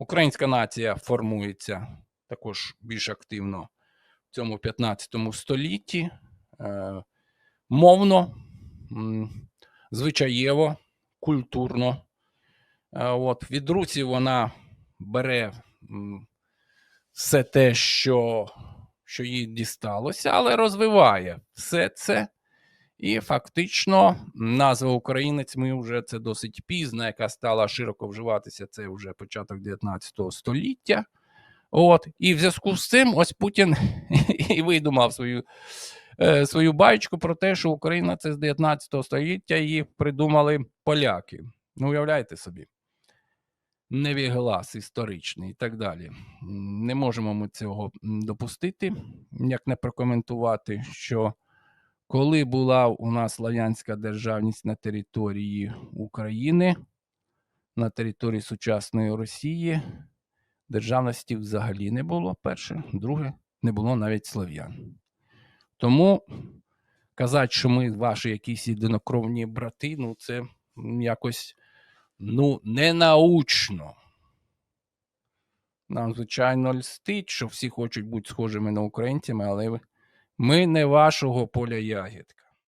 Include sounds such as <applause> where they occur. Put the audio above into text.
Українська нація формується також більш активно в цьому 15 столітті. Е, мовно, звичаєво, культурно. Е, От, від русів вона бере все те, що, що їй дісталося, але розвиває все це. І фактично назва українець ми вже це досить пізна, яка стала широко вживатися. Це вже початок 19 століття. От, і в зв'язку з цим ось Путін <laughs> і видумав свою, е, свою байчку про те, що Україна це з 19 століття її придумали поляки. Ну, уявляєте собі. Невіглас історичний і так далі. Не можемо ми цього допустити, як не прокоментувати, що коли була у нас слав'янська державність на території України, на території сучасної Росії, державності взагалі не було. Перше, друге, не було навіть слов'ян. Тому казати, що ми ваші якісь єдинокровні брати, ну це якось ну, ненаучно. Нам, звичайно, льстить, що всі хочуть бути схожими на українцями, але ви- ми не вашого поля ягідки.